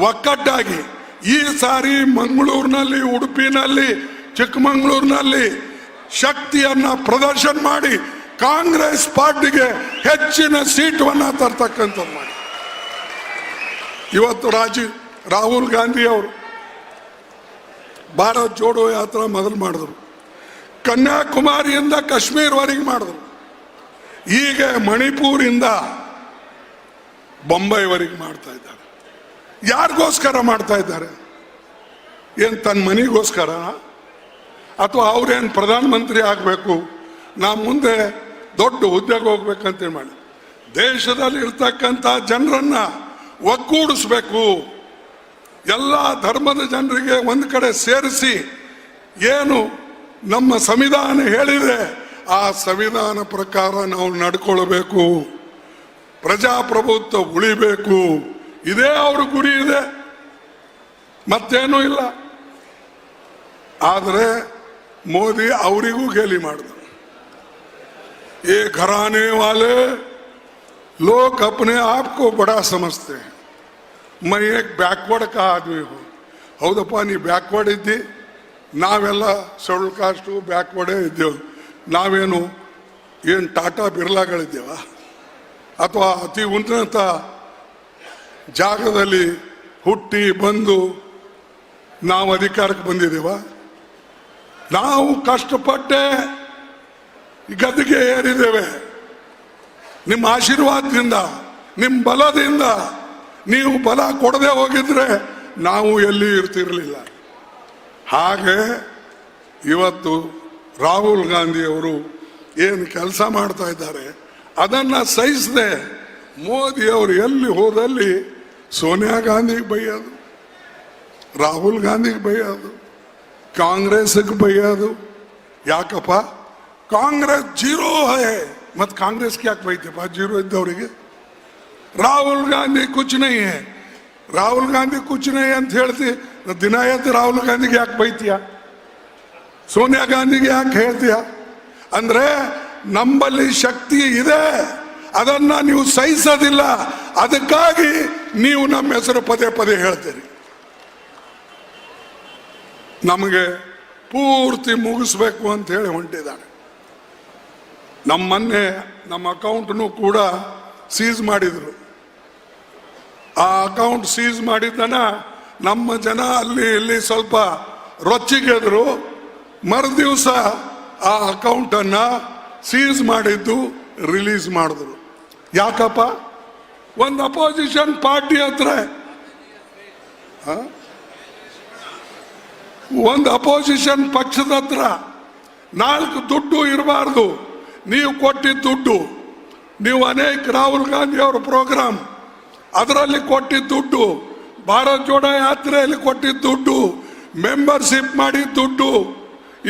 ಒಕ್ಕಟ್ಟಾಗಿ ಈ ಸಾರಿ ಮಂಗಳೂರಿನಲ್ಲಿ, ಉಡುಪಿನಲ್ಲಿ, ಚಿಕ್ಕಮಗಳೂರಿನಲ್ಲಿ ಶಕ್ತಿಯನ್ನ ಪ್ರದರ್ಶನ ಮಾಡಿ ಕಾಂಗ್ರೆಸ್ ಪಾರ್ಟಿಗೆ ಹೆಚ್ಚಿನ ಸೀಟನ್ನ ತರ್ತಕ್ಕಂಥದ್ದು ಮಾಡಿ. ಇವತ್ತು ರಾಜೀವ್ ರಾಹುಲ್ ಗಾಂಧಿ ಅವರು ಭಾರತ್ ಜೋಡೋ ಯಾತ್ರಾ ಮೊದಲು ಮಾಡಿದ್ರು. ಕನ್ಯಾಕುಮಾರಿಯಿಂದ ಕಾಶ್ಮೀರ್ವರೆಗೆ ಮಾಡಿದ್ರು. ಈಗ ಮಣಿಪುರಿಂದ ಬೊಂಬೈವರೆಗೆ ಮಾಡ್ತಾ ಇದ್ದಾರೆ. ಯಾರಿಗೋಸ್ಕರ ಮಾಡ್ತಾ ಇದ್ದಾರೆ? ಏನು ತನ್ನ ಮನೆಗೋಸ್ಕರ? ಅಥವಾ ಅವ್ರೇನು ಪ್ರಧಾನಮಂತ್ರಿ ಆಗಬೇಕು? ನಾ ಮುಂದೆ ದೊಡ್ಡ ಉದ್ಯೋಗ ಹೋಗ್ಬೇಕಂತೇಳಿ ಮಾಡಿ ದೇಶದಲ್ಲಿ ಇರ್ತಕ್ಕಂಥ ಜನರನ್ನು ಒಗ್ಗೂಡಿಸ್ಬೇಕು. ಎಲ್ಲ ಧರ್ಮದ ಜನರಿಗೆ ಒಂದು ಕಡೆ ಸೇರಿಸಿ ಏನು ನಮ್ಮ ಸಂವಿಧಾನ ಹೇಳಿದೆ ಆ ಸಂವಿಧಾನ ಪ್ರಕಾರ ನಾವು ನಡ್ಕೊಳ್ಬೇಕು ಪ್ರಜಾಪ್ರಭುತ್ವ ಉಳಿಬೇಕು ಇದೇ ಅವ್ರ ಗುರಿ ಇದೆ ಮತ್ತೇನೂ ಇಲ್ಲ ಆದರೆ ಮೋದಿ ಅವರಿಗೂ ಗೇಲಿ ಮಾಡಿದ್ರು ये घराने वाले लोग अपने आप को बड़ा समझते हैं मैं एक ಬ್ಯಾಕ್ವರ್ಡ್ ಕಾ ಆದ್ಮಿ ಹೋ ಹೌದಪ್ಪ ನೀ ಬ್ಯಾಕ್ವರ್ಡ್ ಇದ್ದಿ ನಾವೆಲ್ಲ ಶೆಡ್ಯೂಲ್ ಕಾಸ್ಟು ಬ್ಯಾಕ್ವರ್ಡೇ ಇದ್ದೇವೆ. ನಾವೇನು ಏನು ಟಾಟಾ ಬಿರ್ಲಾಗಳಿದ್ದೇವ? ಅಥವಾ ಅತಿ ಉನ್ನತ ಜಾಗದಲ್ಲಿ ಹುಟ್ಟಿ ಬಂದು ನಾವು ಅಧಿಕಾರಕ್ಕೆ ಬಂದಿದ್ದೇವ? ನಾವು ಕಷ್ಟಪಟ್ಟೆ ಗದ್ದಿಗೆ ಏರಿದ್ದೇವೆ. ನಿಮ್ಮ ಆಶೀರ್ವಾದದಿಂದ, ನಿಮ್ಮ ಬಲದಿಂದ ನೀವು ಬಲ ಕೊಡದೆ ಹೋಗಿದ್ರೆ ನಾವು ಎಲ್ಲಿ ಇರ್ತಿರಲಿಲ್ಲ. ಹಾಗೆ ಇವತ್ತು ರಾಹುಲ್ ಗಾಂಧಿ ಅವರು ಏನು ಕೆಲಸ ಮಾಡ್ತಾ ಇದ್ದಾರೆ, ಅದನ್ನು ಸಹಿಸದೆ ಮೋದಿ ಅವರು ಎಲ್ಲಿ ಹೋದಲ್ಲಿ ಸೋನಿಯಾ ಗಾಂಧಿಗೆ ಬೈಯೋದು, ರಾಹುಲ್ ಗಾಂಧಿಗೆ ಬೈಯೋದು ಕಾಂಗ್ರೆಸ್ಗೆ ಬೈಯೋದು. ಯಾಕಪ್ಪ? ಕಾಂಗ್ರೆಸ್ ಜೀರೋ ಹೇ. ಮತ್ತು ಕಾಂಗ್ರೆಸ್ಗೆ ಯಾಕೆ ಬೈತಪ್ಪ ಜೀರೋ ಇದ್ದವರಿಗೆ. ರಾಹುಲ್ ಗಾಂಧಿ ಕುಚ್ ರಾಹುಲ್ ಗಾಂಧಿ ಕುಚ್ ಅಂತ ಹೇಳ್ತಿ ದಿನ ಎದ್ದು ರಾಹುಲ್ ಗಾಂಧಿಗೆ ಯಾಕೆ ಬೈತೀಯ ಸೋನಿಯಾ ಗಾಂಧಿಗೆ ಯಾಕೆ ಹೇಳ್ತೀಯ ಅಂದ್ರೆ ನಮ್ಮಲ್ಲಿ ಶಕ್ತಿ ಇದೆ ಅದನ್ನ ನೀವು ಸಹಿಸೋದಿಲ್ಲ ಅದಕ್ಕಾಗಿ ನೀವು ನಮ್ಮ ಹೆಸರು ಪದೇ ಪದೇ ಹೇಳ್ತೀರಿ ನಮಗೆ ಪೂರ್ತಿ ಮುಗಿಸ್ಬೇಕು ಅಂತ ಹೇಳಿ ಹೊಂಟಿದ್ದಾನೆ ನಮ್ಮ ಮೊನ್ನೆ ನಮ್ಮ ಅಕೌಂಟ್ನು ಕೂಡ ಸೀಸ್ ಮಾಡಿದ್ರು ಆ ಅಕೌಂಟ್ ಸೀಸ್ ಮಾಡಿದ್ದನ ನಮ್ಮ ಜನ ಅಲ್ಲಿ ಇಲ್ಲಿ ಸ್ವಲ್ಪ ರೊಚ್ಚಿಗೆದ್ರು. ಮರುದಿವಸ ಆ ಅಕೌಂಟನ್ನ ಸೀಸ್ ಮಾಡಿದ್ದು ರಿಲೀಸ್ ಮಾಡಿದ್ರು. ಯಾಕಪ್ಪ? ಒಂದು ಅಪೋಸಿಷನ್ ಪಾರ್ಟಿ ಹತ್ರ? ಒಂದು ಅಪೋಸಿಷನ್ ಪಕ್ಷದ ಹತ್ರ ನಾಲ್ಕು ದುಡ್ಡು ಇರಬಾರ್ದು. ನೀವು ಕೊಟ್ಟಿದ್ದ ದುಡ್ಡು. ನೀವು ಅನೇಕ ರಾಹುಲ್ ಗಾಂಧಿ ಅವರ ಪ್ರೋಗ್ರಾಮ್ ಅದರಲ್ಲಿ ಕೊಟ್ಟಿದ್ದ ದುಡ್ಡು. ಭಾರತ್ ಜೋಡೋ ಯಾತ್ರೆಯಲ್ಲಿ ಕೊಟ್ಟಿದ್ದ ದುಡ್ಡು ಮೆಂಬರ್ಶಿಪ್ ಮಾಡಿದ ದುಡ್ಡು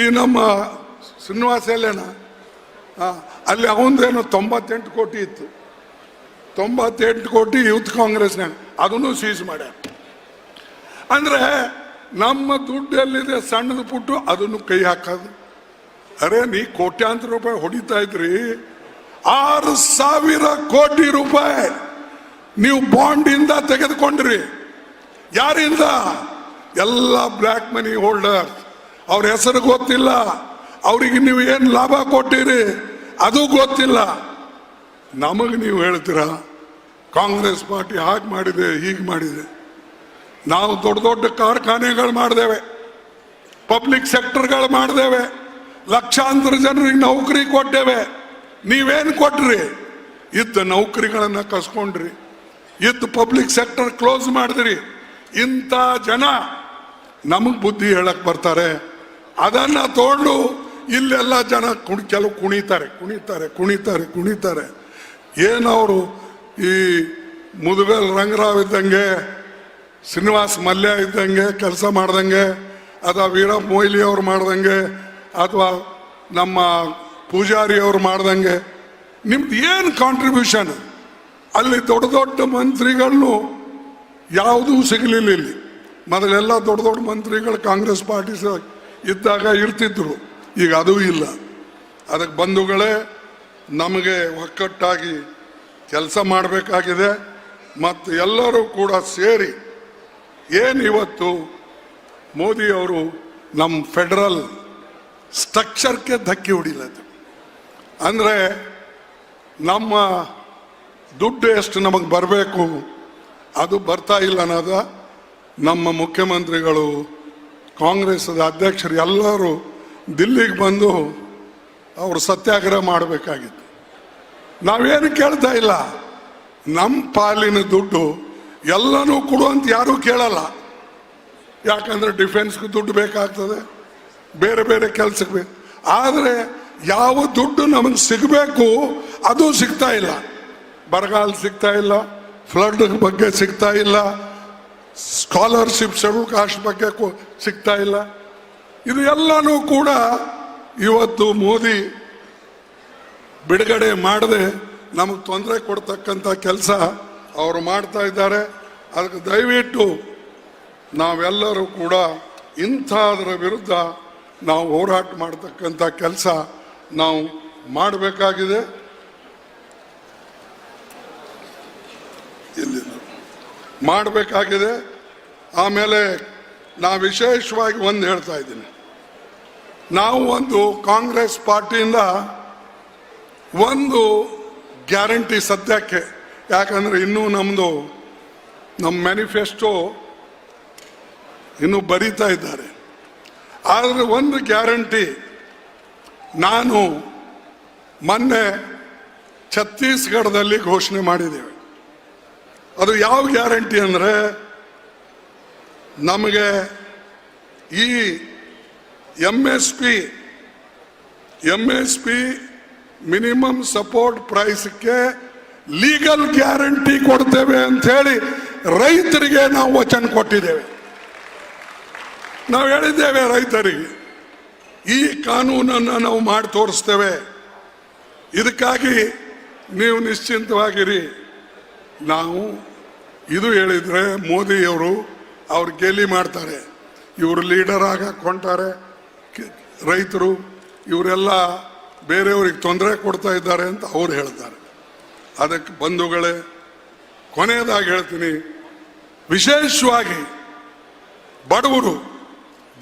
ಈ ನಮ್ಮ ಶ್ರೀನಿವಾಸ ಎಲ್ಲೇನ ಅಲ್ಲಿ ಅವಂದೇನು ತೊಂಬತ್ತೆಂಟು ಕೋಟಿ ಇತ್ತು. ತೊಂಬತ್ತೆಂಟು ಕೋಟಿ ಯೂತ್ ಕಾಂಗ್ರೆಸ್ನಾಗ ಅದನ್ನು ಸೀಸ್ ಮಾಡ್ಯಾರ. ಅಂದ್ರೆ ನಮ್ಮ ದುಡ್ಡು ಎಲ್ಲಿದೆ? ಸಣ್ಣದು ಪುಟ್ಟು ಅದನ್ನು ಕೈ ಹಾಕೋದು. ಅರೆ, ನೀ ಕೋಟ್ಯಾಂತರ ರೂಪಾಯಿ ಹೊಡಿತಾ ಇದ್ರಿ. ಆರು ಸಾವಿರ ಕೋಟಿ ರೂಪಾಯಿ ನೀವು ಬಾಂಡ್ ಇಂದ ತೆಗೆದುಕೊಂಡ್ರಿ. ಯಾರಿಂದ? ಎಲ್ಲ ಬ್ಲ್ಯಾಕ್ ಮನಿ ಹೋಲ್ಡರ್ ಅವ್ರ ಹೆಸರು ಗೊತ್ತಿಲ್ಲ. ಅವರಿಗೆ ನೀವು ಏನು ಲಾಭ ಕೊಟ್ಟಿರಿ? ಅದು ಗೊತ್ತಿಲ್ಲ. ನಮಗೆ ನೀವು ಹೇಳ್ತೀರಾ? ಕಾಂಗ್ರೆಸ್ ಪಾರ್ಟಿ ಹಾಗೆ ಮಾಡಿದೆ, ಹೀಗೆ ಮಾಡಿದೆ. ನಾವು ದೊಡ್ಡ ದೊಡ್ಡ ಕಾರ್ಖಾನೆಗಳು ಮಾಡಿದೇವೆ. ಪಬ್ಲಿಕ್ ಸೆಕ್ಟರ್ಗಳು ಮಾಡಿದೇವೆ. ಲಕ್ಷಾಂತರ ಜನರಿಗೆ ನೌಕರಿ ಕೊಟ್ಟೇವೆ ನೀವೇನು ಕೊಟ್ರಿ? ಇದ್ದ ನೌಕರಿಗಳನ್ನ ಕಸ್ಕೊಂಡ್ರಿ. ಇದ್ದ ಪಬ್ಲಿಕ್ ಸೆಕ್ಟರ್ ಕ್ಲೋಸ್ ಮಾಡಿದ್ರಿ. ಇಂಥ ಜನ ನಮಗೆ ಬುದ್ಧಿ ಹೇಳಕ್ ಬರ್ತಾರೆ. ಅದನ್ನ ತೋಡು ಇಲ್ಲೆಲ್ಲ ಜನ ಕುಣಿ ಕೆಲವು ಕುಣಿತಾರೆ ಕುಣಿತಾರೆ ಕುಣಿತಾರೆ ಕುಣಿತಾರೆ. ಏನವರು ಈ ಮುದುಗಲ್ ರಂಗರಾವ್ ಇದ್ದಂಗೆ, ಶ್ರೀನಿವಾಸ್ ಮಲ್ಯ ಇದ್ದಂಗೆ ಕೆಲಸ ಮಾಡ್ದಂಗೆ, ಅಥವಾ ವೀರ ಮೊಯ್ಲಿ ಅವ್ರು ಮಾಡ್ದಂಗೆ, ಅಥವಾ ನಮ್ಮ ಪೂಜಾರಿ ಅವ್ರು ಮಾಡ್ದಂಗೆ, ನಿಮ್ದು ಏನು ಕಾಂಟ್ರಿಬ್ಯೂಷನ್ ಅಲ್ಲಿ ದೊಡ್ಡ ದೊಡ್ಡ ಮಂತ್ರಿಗಳನ್ನು ಯಾವುದೂ ಸಿಗಲಿಲ್ಲ ಇಲ್ಲಿ. ಮೊದಲೆಲ್ಲ ದೊಡ್ಡ ದೊಡ್ಡ ಮಂತ್ರಿಗಳು ಕಾಂಗ್ರೆಸ್ ಪಾರ್ಟಿ ಇದ್ದಾಗ ಇರ್ತಿದ್ರು. ಈಗ ಅದೂ ಇಲ್ಲ. ಅದಕ್ಕೆ ಬಂಧುಗಳೇ, ನಮಗೆ ಒಕ್ಕಟ್ಟಾಗಿ ಕೆಲಸ ಮಾಡಬೇಕಾಗಿದೆ. ಮತ್ತು ಎಲ್ಲರೂ ಕೂಡ ಸೇರಿ ಏನು ಇವತ್ತು ಮೋದಿಯವರು ನಮ್ಮ ಫೆಡರಲ್ ಸ್ಟ್ರಕ್ಚರ್ಗೆ ಧಕ್ಕೆ ಹೊಡಿಲತ್ತು ಅಂದರೆ ನಮ್ಮ ದುಡ್ಡು ಎಷ್ಟು ನಮಗೆ ಬರಬೇಕು? ಅದು ಬರ್ತಾ ಇಲ್ಲ ಅನ್ನೋದ ನಮ್ಮ ಮುಖ್ಯಮಂತ್ರಿಗಳು ಕಾಂಗ್ರೆಸ್ ಅಧ್ಯಕ್ಷರು ಎಲ್ಲರೂ ದಿಲ್ಲಿಗೆ ಬಂದು ಅವರು ಸತ್ಯಾಗ್ರಹ ಮಾಡಬೇಕಾಗಿತ್ತು. ನಾವೇನು ಕೇಳ್ತಾ ಇಲ್ಲ. ನಮ್ಮ ಪಾಲಿನ ದುಡ್ಡು ಎಲ್ಲನೂ ಕೊಡು ಅಂತ ಯಾರೂ ಕೇಳಲ್ಲ. ಯಾಕಂದ್ರೆ ಡಿಫೆನ್ಸ್ಗೆ ದುಡ್ಡು ಬೇಕಾಗ್ತದೆ, ಬೇರೆ ಬೇರೆ ಕೆಲಸಕ್ಕೆ ಬೇಕು ಆದರೆ ಯಾವ ದುಡ್ಡು ನಮಗೆ ಸಿಗಬೇಕು, ಅದು ಸಿಗ್ತಾ ಇಲ್ಲ. ಬರಗಾಲ ಸಿಗ್ತಾ ಇಲ್ಲ. ಫ್ಲಡ್ ಬಗ್ಗೆ ಸಿಗ್ತಾ ಇಲ್ಲ. ಸ್ಕಾಲರ್ಶಿಪ್ ಶೆಡ್ಯೂಲ್ ಕಾಸ್ಟ್ ಬಗ್ಗೆ ಸಿಗ್ತಾ ಇಲ್ಲ. ಇದು ಎಲ್ಲನೂ ಕೂಡ ಇವತ್ತು ಮೋದಿ ಬಿಡುಗಡೆ ಮಾಡದೆ ನಮಗೆ ತೊಂದರೆ ಕೊಡ್ತಕ್ಕಂಥ ಕೆಲಸ ಅವರು ಮಾಡ್ತಾ ಇದ್ದಾರೆ. ಅದಕ್ಕೆ ದಯವಿಟ್ಟು ನಾವೆಲ್ಲರೂ ಕೂಡ ಇಂಥದ್ರ ವಿರುದ್ಧ ನಾವು ಹೋರಾಟ ಮಾಡ್ತಕ್ಕಂಥ ಕೆಲಸ ನಾವು ಮಾಡಬೇಕಾಗಿದೆ. ಮಾಡಬೇಕಾಗಿದೆ. ಆಮೇಲೆ ನಾ ವಿಶೇಷವಾಗಿ ಒಂದು ಹೇಳ್ತಾ ಇದ್ದೀನಿ. ನಾವು ಒಂದು ಕಾಂಗ್ರೆಸ್ ಪಾರ್ಟಿಯಿಂದ ಒಂದು ಗ್ಯಾರಂಟಿ ಸದ್ಯಕ್ಕೆ, ಯಾಕಂದ್ರೆ ಇನ್ನೂ ನಮ್ಮದು ನಮ್ಮ ಮ್ಯಾನಿಫೆಸ್ಟೋ ಇನ್ನೂ ಬರೀತಾ ಇದ್ದಾರೆ. ಆದರೆ ಒಂದು ಗ್ಯಾರಂಟಿ, ನಾನು ಮೊನ್ನೆ ಛತ್ತೀಸ್ಗಢದಲ್ಲಿ ಘೋಷಣೆ ಮಾಡಿದ್ದೇವೆ. ಅದು ಯಾವ ಗ್ಯಾರಂಟಿ ಅಂದರೆ ನಮಗೆ ಈ M S P M S P minimum support ಪ್ರೈಸ್ಗೆ legal guarantee ಕೊಡ್ತೇವೆ ಅಂತ ಹೇಳಿ ರೈತರಿಗೆ ನಾವು ವಚನ ಕೊಟ್ಟಿದ್ದೇವೆ. ನಾವು ಹೇಳಿದ್ದೇವೆ ರೈತರಿಗೆ, ಈ ಕಾನೂನನ್ನು ನಾವು ಮಾಡಿ ತೋರಿಸ್ತೇವೆ ಇದಕ್ಕಾಗಿ ನೀವು ನಿಶ್ಚಿಂತವಾಗಿರಿ. ನಾವು ಇದು ಹೇಳಿದ್ರೆ ಮೋದಿಯವರು ಅವ್ರು ಗೇಲಿ ಮಾಡ್ತಾರೆ. ಇವರು ಲೀಡರ್ ಹಾಕೊಂತಾರೆ ರೈತರು ಇವರೆಲ್ಲ ಬೇರೆಯವ್ರಿಗೆ ತೊಂದರೆ ಕೊಡ್ತಾ ಇದ್ದಾರೆ ಅಂತ ಅವ್ರು ಹೇಳ್ತಾರೆ. ಅದಕ್ಕೆ ಬಂಧುಗಳೇ, ಕೊನೆಯದಾಗಿ ಹೇಳ್ತೀನಿ, ವಿಶೇಷವಾಗಿ ಬಡವರು,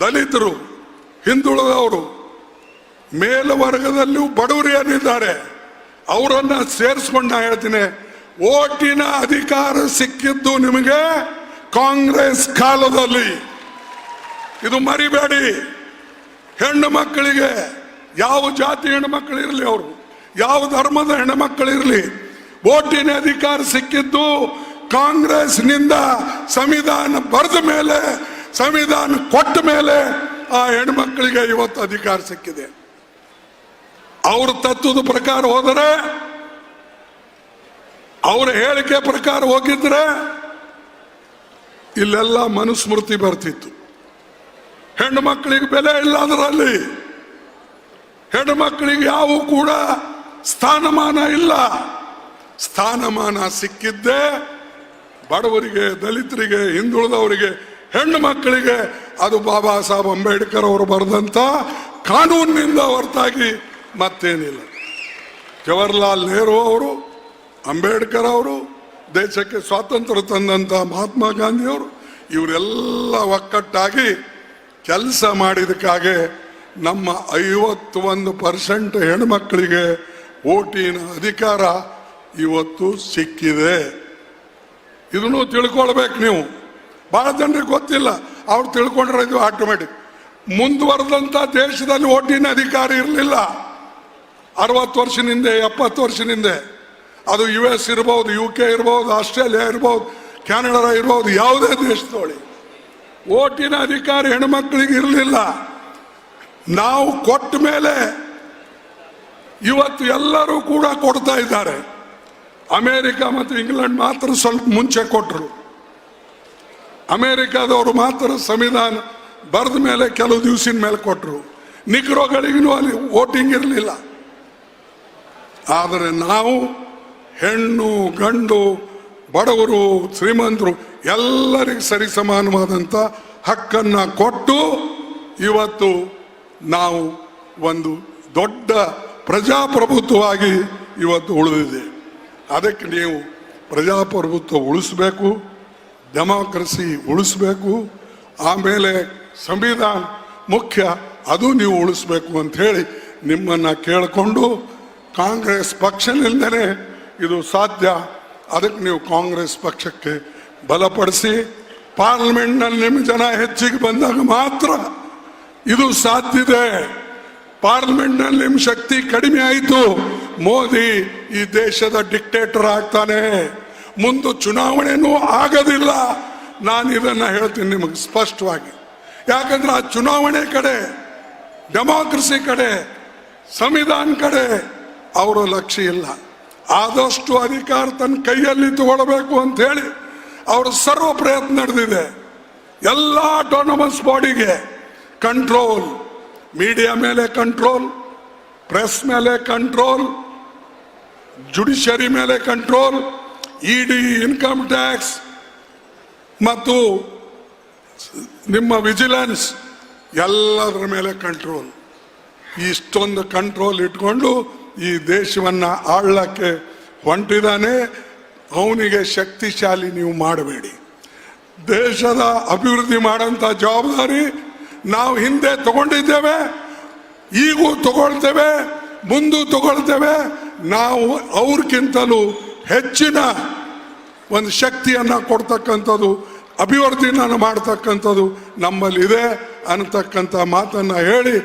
ದಲಿತರು, ಹಿಂದುಳಿದವರು ಮೇಲ್ವರ್ಗದಲ್ಲೂ ಬಡವರು ಏನಿದ್ದಾರೆ, ಅವರನ್ನ ಸೇರಿಸ್ಕೊಂಡು ನಾ ಹೇಳ್ತೀನಿ ಓಟಿನ ಅಧಿಕಾರ ಸಿಕ್ಕಿದ್ದು ನಿಮಗೆ ಕಾಂಗ್ರೆಸ್ ಕಾಲದಲ್ಲಿ. ಇದು ಮರಿಬೇಡಿ. ಹೆಣ್ಣು ಮಕ್ಕಳಿಗೆ ಯಾವ ಜಾತಿ ಇರಲಿ ಅವರು? ಯಾವ ಧರ್ಮದ ಹೆಣ್ಣು ಮಕ್ಕಳು ಇರಲಿ? ಓಟಿನ ಅಧಿಕಾರ ಸಿಕ್ಕಿದ್ದು ಕಾಂಗ್ರೆಸ್ನಿಂದ ಸಂವಿಧಾನ ಬರೆದ ಮೇಲೆ, ಸಂವಿಧಾನ ಕೊಟ್ಟ ಮೇಲೆ ಆ ಹೆಣ್ಮಕ್ಳಿಗೆ ಇವತ್ತು ಅಧಿಕಾರ ಸಿಕ್ಕಿದೆ. ಅವ್ರ ತತ್ವದ ಪ್ರಕಾರ ಹೋದರೆ ಅವರ ಹೇಳಿಕೆ ಪ್ರಕಾರ ಹೋಗಿದ್ರೆ ಇಲ್ಲೆಲ್ಲ ಮನುಸ್ಮೃತಿ ಬರ್ತಿತ್ತು. ಹೆಣ್ಣು ಮಕ್ಕಳಿಗೆ ಬೆಲೆ ಇಲ್ಲ ಅದರಲ್ಲಿ. ಹೆಣ್ಣು ಮಕ್ಕಳಿಗೆ ಯಾವ ಕೂಡ ಸ್ಥಾನಮಾನ ಇಲ್ಲ. ಸ್ಥಾನಮಾನ ಸಿಕ್ಕಿದ್ದೇ ಬಡವರಿಗೆ, ದಲಿತರಿಗೆ, ಹಿಂದುಳಿದವರಿಗೆ, ಹೆಣ್ಣು ಮಕ್ಕಳಿಗೆ ಅದು ಬಾಬಾ ಸಾಹೇಬ್ ಅಂಬೇಡ್ಕರ್ ಅವರು ಬರೆದಂತ ಕಾನೂನಿನಿಂದ ಹೊರತಾಗಿ ಮತ್ತೇನಿಲ್ಲ. ಜವಾಹರ್ಲಾಲ್ ನೆಹರು ಅವರು ಅಂಬೇಡ್ಕರ್ ಅವರು ದೇಶಕ್ಕೆ ಸ್ವಾತಂತ್ರ್ಯ ತಂದಂಥ ಮಹಾತ್ಮ ಗಾಂಧಿಯವರು ಇವರೆಲ್ಲ ಒಕ್ಕಟ್ಟಾಗಿ ಕೆಲಸ ಮಾಡಿದಕ್ಕಾಗೆ ನಮ್ಮ ಐವತ್ತೊಂದು ಪರ್ಸೆಂಟ್ ಹೆಣ್ಮಕ್ಕಳಿಗೆ ಓಟಿನ ಅಧಿಕಾರ ಇವತ್ತು ಸಿಕ್ಕಿದೆ. ಇದನ್ನು ತಿಳ್ಕೊಳ್ಬೇಕು ನೀವು. ಬಹಳ ಜನರಿಗೆ ಗೊತ್ತಿಲ್ಲ. ಅವ್ರು ತಿಳ್ಕೊಂಡ್ರೆ ಇದು ಆಟೋಮೆಟಿಕ್ ಮುಂದುವರೆದಂಥ ದೇಶದಲ್ಲಿ ಓಟಿನ ಅಧಿಕಾರ ಇರಲಿಲ್ಲ. ಅರವತ್ತು ವರ್ಷದಿಂದ ಎಪ್ಪತ್ತು ವರ್ಷದಿಂದ ಅದು ಯು ಎಸ್ ಇರ್ಬೋದು ಯು ಕೆ ಇರ್ಬೋದು ಆಸ್ಟ್ರೇಲಿಯಾ ಇರ್ಬೋದು ಕೆನಡಾ ಇರ್ಬೋದು, ಯಾವುದೇ ದೇಶದೊಳಿ ಓಟಿನ ಅಧಿಕಾರ ಹೆಣ್ಮಕ್ಳಿಗೆ ಇರಲಿಲ್ಲ. ನಾವು ಕೊಟ್ಟ ಮೇಲೆ ಇವತ್ತು ಎಲ್ಲರೂ ಕೂಡ ಕೊಡ್ತಾ ಇದ್ದಾರೆ. ಅಮೇರಿಕ ಮತ್ತು ಇಂಗ್ಲೆಂಡ್ ಮಾತ್ರ ಸ್ವಲ್ಪ ಮುಂಚೆ ಕೊಟ್ಟರು ಅಮೇರಿಕಾದವರು ಮಾತ್ರ ಸಂವಿಧಾನ ಬರೆದ ಮೇಲೆ ಕೆಲವು ದಿವಸಿನ ಮೇಲೆ ಕೊಟ್ಟರು ನಿಗ್ರೋಗಳಿಗೂ ಅಲ್ಲಿ ವೋಟಿಂಗ್ ಇರಲಿಲ್ಲ. ಆದರೆ ನಾವು ಹೆಣ್ಣು, ಗಂಡು, ಬಡವರು, ಶ್ರೀಮಂತರು ಎಲ್ಲರಿಗೂ ಸರಿ ಸಮಾನವಾದಂಥ ಹಕ್ಕನ್ನು ಕೊಟ್ಟು ಇವತ್ತು ನಾವು ಒಂದು ದೊಡ್ಡ ಪ್ರಜಾಪ್ರಭುತ್ವವಾಗಿ ಇವತ್ತು ಉಳಿದಿದೆ. ಅದಕ್ಕೆ ನೀವು ಪ್ರಜಾಪ್ರಭುತ್ವ ಉಳಿಸ್ಬೇಕು, ಡೆಮಾಕ್ರಸಿ ಉಳಿಸ್ಬೇಕು, ಆಮೇಲೆ ಸಂವಿಧಾನ ಮುಖ್ಯ ಅದು ನೀವು ಉಳಿಸ್ಬೇಕು ಅಂತ ಹೇಳಿ ನಿಮ್ಮನ್ನು ಕೇಳಿಕೊಂಡು ಕಾಂಗ್ರೆಸ್ ಪಕ್ಷನಿಂದನೇ ಇದು ಸಾಧ್ಯ. ಅದಕ್ಕೆ ನೀವು ಕಾಂಗ್ರೆಸ್ ಪಕ್ಷಕ್ಕೆ ಬಲಪಡಿಸಿ, ಪಾರ್ಲಿಮೆಂಟ್ನಲ್ಲಿ ನಿಮ್ಮ ಜನ ಹೆಚ್ಚಿಗೆ ಬಂದಾಗ ಮಾತ್ರ ಇದು ಸಾಧ್ಯತೆ ಪಾರ್ಲಿಮೆಂಟ್ನಲ್ಲಿ ನಿಮ್ಮ ಶಕ್ತಿ ಕಡಿಮೆ ಆಯಿತು. ಮೋದಿ ಈ ದೇಶದ ಡಿಕ್ಟೇಟರ್ ಆಗ್ತಾನೆ. ಮುಂದೆ ಚುನಾವಣೆನೂ ಆಗೋದಿಲ್ಲ. ನಾನು ಇದನ್ನು ಹೇಳ್ತೀನಿ ನಿಮಗೆ ಸ್ಪಷ್ಟವಾಗಿ. ಯಾಕಂದ್ರೆ ಆ ಚುನಾವಣೆ ಕಡೆ ಡೆಮಾಕ್ರಸಿ ಕಡೆ, ಸಂವಿಧಾನ ಕಡೆ, ಅವರ ಲಕ್ಷ್ಯ ಇಲ್ಲ. ಆದಷ್ಟು ಅಧಿಕಾರ ತನ್ನ ಕೈಯಲ್ಲಿ ತಗೊಳ್ಬೇಕು ಅಂತ ಹೇಳಿ ಅವರ ಸರ್ವ ಪ್ರಯತ್ನ ನಡೆದಿದೆ. ಎಲ್ಲ ಆಟೋನಮಸ್ ಬಾಡಿಗೆ ಕಂಟ್ರೋಲ್ ಮೀಡಿಯಾ ಮೇಲೆ ಕಂಟ್ರೋಲ್ ಪ್ರೆಸ್ ಮೇಲೆ ಕಂಟ್ರೋಲ್ ಜುಡಿಷರಿ ಮೇಲೆ ಕಂಟ್ರೋಲ್ ಇಡಿ ಇನ್ಕಮ್ ಟ್ಯಾಕ್ಸ್ ಮತ್ತು ನಿಮ್ಮ ವಿಜಿಲೆನ್ಸ್ ಎಲ್ಲದರ ಮೇಲೆ ಕಂಟ್ರೋಲ್ ಇಷ್ಟೊಂದು ಕಂಟ್ರೋಲ್ ಇಟ್ಕೊಂಡು ಈ ದೇಶವನ್ನ ಆಳ್ಲಕ್ಕೆ ಹೊಂಟಿದಾನೆ, ಅವನಿಗೆ ಶಕ್ತಿಶಾಲಿ ನೀವು ಮಾಡಬೇಡಿ. ದೇಶದ ಅಭಿವೃದ್ಧಿ ಮಾಡೋಂಥ ಜವಾಬ್ದಾರಿ ನಾವು ಹಿಂದೆ ತಗೊಂಡಿದ್ದೇವೆ, ಈಗೂ ತಗೊಳ್ತೇವೆ, ಮುಂದು ತಗೊಳ್ತೇವೆ. ನಾವು ಅವ್ರಿಗಿಂತಲೂ ಹೆಚ್ಚಿನ ಒಂದು ಶಕ್ತಿಯನ್ನು ಕೊಡ್ತಕ್ಕಂಥದ್ದು, ಅಭಿವೃದ್ಧಿಯನ್ನು ಮಾಡ್ತಕ್ಕಂಥದ್ದು ನಮ್ಮಲ್ಲಿದೆ ಅನ್ನತಕ್ಕಂಥ ಮಾತನ್ನು ಹೇಳಿ